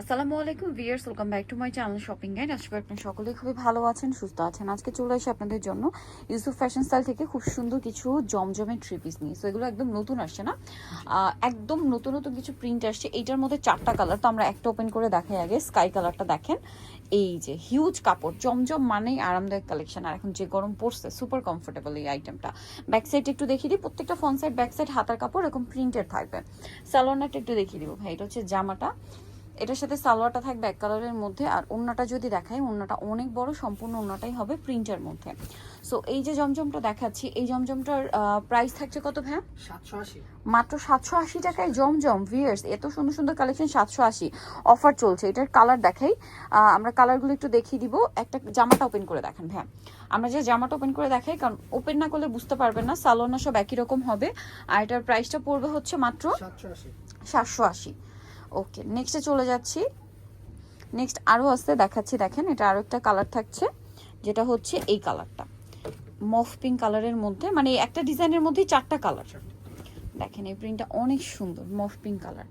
আসসালামু আলাইকুম viewers welcome back to my channel shopping guide. আশা করি আপনারা সকলেই খুবই ভালো আছেন, সুস্থ আছেন। আজকে চলে আসি আপনাদের জন্য ইউসুফ ফ্যাশন স্টাইল থেকে খুব সুন্দর কিছু জমজমের থ্রি পিস নিয়ে। সো এগুলো একদম নতুন আসছে না? একদম নতুন নতুন কিছু প্রিন্ট আসছে। এইটার মধ্যে চারটা কালার তো আমরা একটা ওপেন করে দেখাই আগে। স্কাই কালারটা দেখেন। এই যে হিউজ কাপড়, জমজম মানেই আরামদায়ক কালেকশন আর এখন যে গরম পড়ছে সুপার কমফোর্টেবল এই আইটেমটা ব্যাক সাইড একটু দেখিয়ে দিই। প্রত্যেকটা ফ্রন্ট সাইড ব্যাক সাইড হাতার কাপড় এরকম প্রিন্টেড থাকবে। সালোয়ারটা একটু দেখিয়ে দিব ভাই, এটা হচ্ছে জামাটা। এটার সাথে সালোয়ারটা থাকবে এক কালারের মধ্যে আর ওন্নাটা যদি দেখাই ওন্নাটা অনেক বড় সম্পূর্ণ ওন্নাটাই হবে প্রিন্টের মধ্যে। সো এই যে জমজমটা দেখাচ্ছি এই জমজমটার প্রাইস থাকছে কত ভ্যা সাতশো আশি। মাত্র সাতশো আশি টাকায় জমজম ভিয়ার্স এত সুন্দর সুন্দর কালেকশন সাতশো আশি। অফার চলছে এটার কালার দেখাই। আমরা কালারগুলো একটু দেখিয়ে দিব। একটা জামাটা ওপেন করে দেখেন ভ্যা আমরা যে জামাটা ওপেন করে দেখাই কারণ ওপেন না করলে বুঝতে পারবেন না সালোনা সব একই রকম হবে। আর এটার প্রাইসটা পড়বে হচ্ছে মাত্র সাতশো আশি। সাতশো আশি। ওকে নেক্সটে চলে যাচ্ছি। নেক্সট আরও আসতে দেখাচ্ছি দেখেন এটা আরও একটা কালার থাকছে যেটা হচ্ছে এই কালারটা মফ পিঙ্ক কালারের মধ্যে মানে একটা ডিজাইনের মধ্যেই চারটা কালার দেখেন এই প্রিন্টটা অনেক সুন্দর মফ পিঙ্ক কালার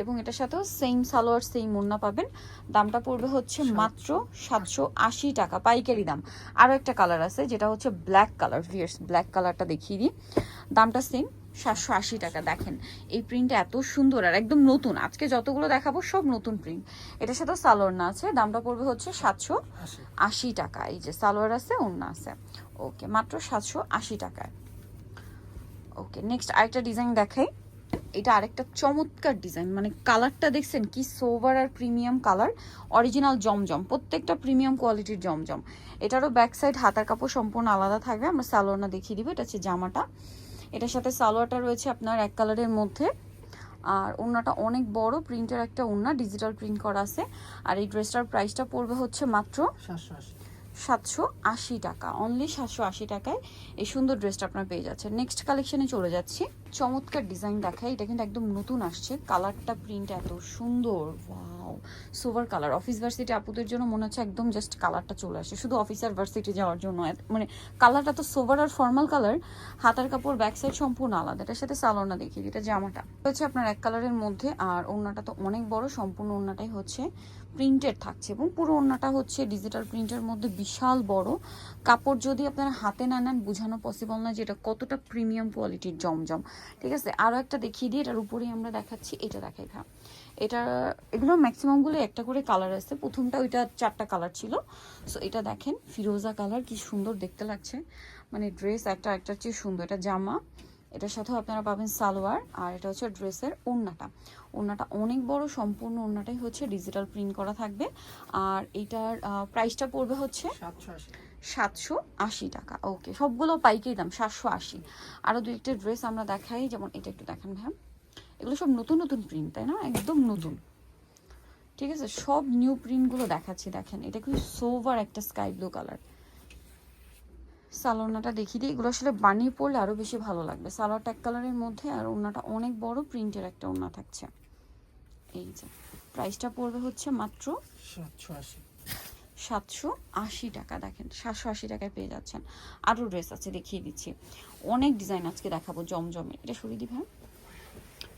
এবং এটার সাথেও সেম সালোয়ার সেম মুন্না পাবেন। দামটা পড়বে হচ্ছে মাত্র সাতশো আশি টাকা পাইকারি দাম। আরও একটা কালার আছে যেটা হচ্ছে ব্ল্যাক কালার ভিয়ার্স ব্ল্যাক কালারটা দেখিয়ে দিই। দামটা সেম সাতশো আশি টাকা দেখেন। এই প্রিন্টটা এত সুন্দর আর একদম নতুন। আজকে যতগুলো দেখাবো সব নতুন প্রিন্ট এটার সাথে সালোয়ার না আছে দামটা পড়বে হচ্ছে সাতশো আশি টাকা। এই যে সালোয়ার আছে ওড়না আছে। ওকে মাত্র সাতশো আশি টাকায় ওকে নেক্সট আরেকটা ডিজাইন দেখাই। এটা আরেকটা চমৎকার ডিজাইন মানে কালারটা দেখছেন কি সোভার আর প্রিমিয়াম কালার অরিজিনাল জমজম প্রত্যেকটা প্রিমিয়াম কোয়ালিটির জমজম। এটারও ব্যাক সাইড হাতার কাপড় সম্পূর্ণ আলাদা থাকবে আমরা সালোয়ারটা দেখিয়ে দিব এটা হচ্ছে জামাটা। এটার সাথে সালোয়ারটা রয়েছে আপনার এক কালারের মধ্যে। আর ওড়নাটা অনেক বড় প্রিন্টের একটা ওড়না ডিজিটাল প্রিন্ট করা আছে। আর এই ড্রেসটার প্রাইসটা পড়বে হচ্ছে মাত্র সাতশো আশি। সাতশো আশি টাকা অনলি সাতশো আশি টাকায় এই সুন্দর ড্রেসটা আপনার পেয়ে যাচ্ছে নেক্সট কালেকশনে চলে যাচ্ছি। চমৎকার ডিজাইন দেখায়। এটা কিন্তু একদম নতুন আসছে। কালারটা প্রিন্ট এত সুন্দর। Wow sober colour office varsity আপুদের জন্য মনে হচ্ছে একদম জাস্ট কালারটা চলে আসে শুধু অফিসার ভার্সিটি যাওয়ার জন্য। মানে কালারটা তো সোভার আর ফর্মাল কালার হাতার কাপড় ব্যাক সাইড সম্পূর্ণ আলাদা। এটার সাথে সালোনা দিই, এটা জামাটা। হচ্ছে আপনার এক কালারের মধ্যে। আর ওড়নাটা তো অনেক বড়। সম্পূর্ণ ওড়নাটাই হচ্ছে প্রিন্টেড থাকছে। এবং পুরো ওড়নাটা হচ্ছে ডিজিটাল প্রিন্টের মধ্যে বিশাল বড়। কাপড় যদি আপনারা হাতে না নেন বোঝানো পসিবল না যে এটা কতটা প্রিমিয়াম কোয়ালিটির জমজম। ঠিক আছে? আরও একটা দেখিয়ে দিই, এটার উপরেই আমরা দেখাচ্ছি, এটা দেখাই ভ্যা এটা, এগুলো ম্যাক্সিমামগুলো একটা করে কালার আছে। প্রথমটা ওইটা চারটা কালার ছিল। সো এটা দেখেন, ফিরোজা কালার কি সুন্দর দেখতে লাগছে। মানে ড্রেস একটা একটার চেয়ে সুন্দর। এটা জামা, এটার সাথেও আপনারা পাবেন সালোয়ার, আর এটা হচ্ছে ড্রেসের ওড়নাটা। ওড়নাটা অনেক বড়, সম্পূর্ণ ওড়নাটাই হচ্ছে ডিজিটাল প্রিন্ট করা থাকবে। আর এটার প্রাইসটা পড়বে হচ্ছে সাতশো আশি সাতশো আশি টাকা। ওকে সবগুলো পাইকারি দাম, সাতশো আশি। আরও দু একটা ড্রেস আমরা দেখাই, যেমন এটা একটু দেখান ভ্যাম এগুলো সব নতুন নতুন প্রিন্ট তাই না? একদম নতুন। ঠিক আছে? সব নিউ প্রিন্টগুলো দেখাচ্ছি, দেখেন। এটা খুবই সোভার একটা স্কাই ব্লু কালার সালোনাটা দেখিয়ে দিই। এগুলো আসলে বানিয়ে পড়লে আরও বেশি ভালো লাগবে। সালোয়ার এক কালারের মধ্যে আর ওড়নাটা অনেক বড় প্রিন্টের একটা ওড়না থাকছে। এই যে প্রাইসটা পড়বে হচ্ছে মাত্র সাতশো আশি সাতশো আশি টাকা, দেখেন, সাতশো আশি টাকায় পেয়ে যাচ্ছেন। আরও ড্রেস আছে, দেখিয়ে দিচ্ছি। অনেক ডিজাইন আজকে দেখাবো জমজমে। এটা সরিয়ে দিবেন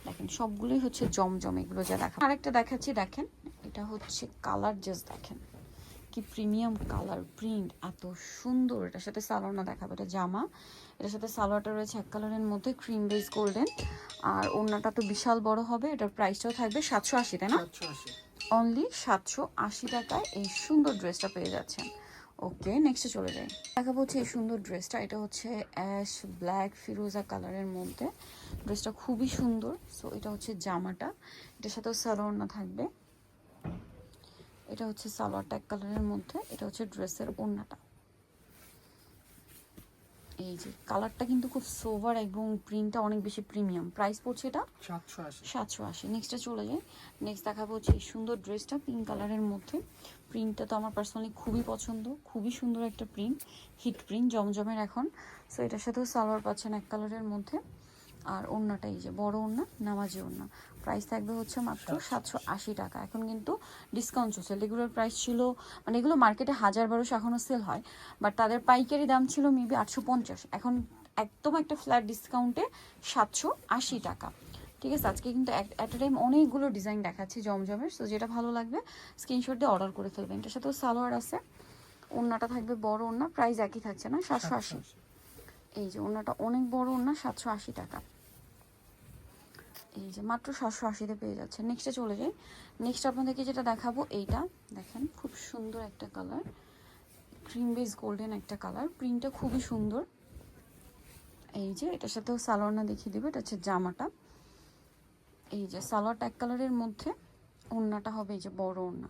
দেখেন, সবগুলোই হচ্ছে জমজম, এগুলো যা দেখা আরেকটা দেখাচ্ছি, দেখেন, এটা হচ্ছে কালার, জাস্ট দেখেন। কি প্রিমিয়াম কালার, প্রিন্ট, এত সুন্দর। এটার সাথে সালোয়ারটা দেখাবো, এটা জামা। এটার সাথে সালোয়ারটা রয়েছে এক কালারের মধ্যে ক্রিম বেস গোল্ডেন আর ওড়নাটা তো বিশাল বড় হবে, এটার প্রাইসটাও থাকবে সাতশো আশি, তাই না? অনলি সাতশো আশি টাকায় এই সুন্দর ড্রেসটা পেয়ে যাচ্ছেন। ওকে নেক্সটে চলে যাই। দেখাবো হচ্ছে এই সুন্দর ড্রেসটা এটা হচ্ছে অ্যাশ ব্ল্যাক ফিরোজা কালারের মধ্যে। ড্রেসটা খুবই সুন্দর। সো এটা হচ্ছে জামাটা। এটার সাথেও সালোয়ার না থাকবে। এটা হচ্ছে সালোয়ারটা এক কালারের মধ্যে। এটা হচ্ছে ড্রেসের ওড়নাটা। এই যে কালারটা কিন্তু খুব সোভার এবং প্রিন্টটা অনেক বেশি প্রিমিয়াম। প্রাইস পড়ছে এটা? সাতশো আশি। সাতশো আশি। নেক্সটটা চলে যায় নেক্সট দেখাবো হচ্ছে এই সুন্দর ড্রেসটা পিঙ্ক কালারের মধ্যে। প্রিন্টটা তো আমার পার্সোনালি খুবই পছন্দ। খুবই সুন্দর একটা প্রিন্ট হিট প্রিন্ট জমজমের এখন। সো এটার সাথেও সালোয়ার পাচ্ছেন এক কালারের মধ্যে। আর ওড়নাটা এই যে বড় ওড়না নামাজি ওড়না। প্রাইস থাকবে হচ্ছে মাত্র সাতশো আশি। টাকা। এখন কিন্তু ডিসকাউন্ট চলছে। রেগুলার প্রাইস ছিল মানে এগুলো মার্কেটে হাজার বারোশো এখনও সেল হয় বাট তাদের পাইকারি দাম ছিল মেবি আটশো পঞ্চাশ। এখন একদম একটা ফ্ল্যাট ডিসকাউন্টে সাতশো আশি টাকা। ঠিক আছে আজকে কিন্তু অ্যাট এ টাইম অনেকগুলো ডিজাইন দেখাচ্ছি জমজমের সো যেটা ভালো লাগবে স্ক্রিনশট দিয়ে অর্ডার করে ফেলবেন। এটার সাথেও সালোয়ার আছে ওড়নাটা থাকবে বড় ওড়না প্রাইস একই থাকছে না সাতশো আশি। এই যে ওড়নাটা অনেক বড় ওড়না সাতশো আশি টাকা। এই যে মাত্র সাতশো আশিতে পেয়ে যাচ্ছে। নেক্সটে চলে যাই। নেক্সট আপনাদেরকে যেটা দেখাবো, এইটা দেখেন, খুব সুন্দর একটা কালার ক্রিম বেস গোল্ডেন একটা কালার প্রিন্টটা খুবই সুন্দর। এই যে এটার সাথেও সালোয়ারনা দেখিয়ে দেবে, এটা হচ্ছে জামাটা। এই যে সালোয়ারটা এক কালারের মধ্যে ওড়নাটা হবে, এই যে বড় ওড়না।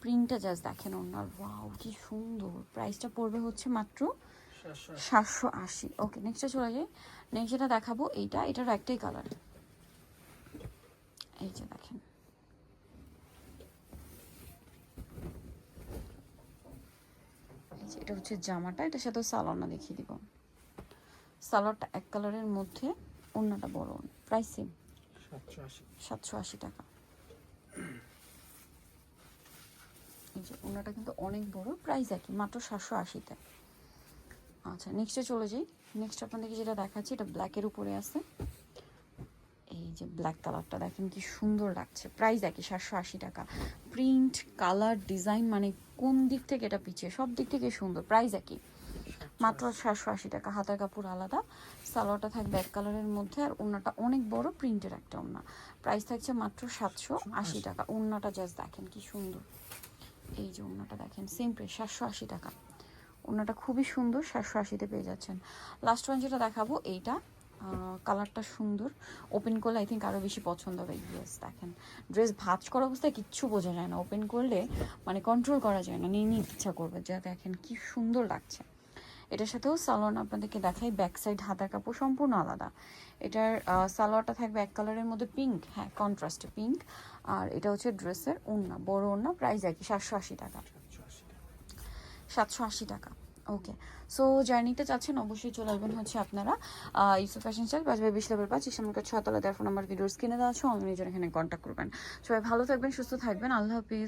প্রিন্টটা জাস্ট দেখেন ওড়নার। ওয়াও কি সুন্দর। প্রাইসটা পড়বে হচ্ছে মাত্র সাতশো আশি। ওকে নেক্সটে চলে যাই। নেক্সট যেটা দেখাবো এইটা এটার একটাই কালার এই যে দেখেন। এটা হচ্ছে জামাটা এটার সাথে সালোয়ারটা দেখিয়ে দিব। সালোয়ারটা এক কালারের মধ্যে অন্যটা বড়। প্রাইস সেম সাতশো আশি। সাতশো আশি টাকা। এই যে ওনাটা কিন্তু অনেক বড় প্রাইস একই মাত্র সাতশো আশিতে। আচ্ছা নেক্সটে চলে যাই। নেক্সট আপনাদেরকে যেটা দেখাচ্ছি এটা ব্ল্যাকের উপরে আছে। এই যে ব্ল্যাক কালারটা দেখেন কি সুন্দর লাগছে। প্রাইস একই সাতশো আশি টাকা। প্রিন্ট কালার ডিজাইন মানে কোন দিক থেকে এটা পিছিয়ে? সব দিক থেকে সুন্দর প্রাইস একই। মাত্র সাতশো আশি টাকা হাতার কাপড় আলাদা। সালোয়ারটা থাকবে এক কালারের মধ্যে আর ওড়নাটা অনেক বড় প্রিন্টের একটা ওড়না প্রাইস থাকছে মাত্র সাতশো আশি টাকা। ওড়নাটা জাস্ট দেখেন কি সুন্দর। এই যে ওড়নাটা দেখেন সেম প্রাইস সাতশো আশি টাকা। ওড়নাটা খুবই সুন্দর, সাতশো আশিতে পেয়ে যাচ্ছেন। লাস্ট ওয়ান যেটা দেখাবো, এইটা কালারটা সুন্দর। ওপেন করলে আই থিঙ্ক আরও বেশি পছন্দ হবে ইয়েস দেখেন। ড্রেস ভাজ করা অবস্থায় কিচ্ছু বোঝা যায় না। ওপেন করলে মানে কন্ট্রোল করা যায় না, নিয়ে নিতে ইচ্ছা করবে যা, দেখেন কি সুন্দর লাগছে। এটার সাথেও সালোয়ার আপনাদেরকে দেখাই ব্যাক সাইড হাতার কাপড় সম্পূর্ণ আলাদা। এটার সালোয়ারটা থাকবে এক কালারের মধ্যে পিঙ্ক হ্যাঁ কন্ট্রাস্টে পিঙ্ক আর এটা হচ্ছে ড্রেসের ওড়না, বড় ওড়না প্রাইস একই, সাতশো আশি টাকা সাতশো আশি টাকা। ওকে সো জার্নিতে চাচ্ছেন অবশ্যই চলে আসবেন হচ্ছে আপনারা ইউসুফ ফ্যাশন স্টাইল বাজবে বিশ লেভেল পাঁচ ইসলামকে ছয়তলা দেওয়ার ফোন নাম্বার ভিডিওর স্ক্রিনে দেওয়া আছে অনলাইনে জন্য এখানে কন্ট্যাক্ট করবেন। সবাই ভালো থাকবেন, সুস্থ থাকবেন, আল্লাহ হাফিজ।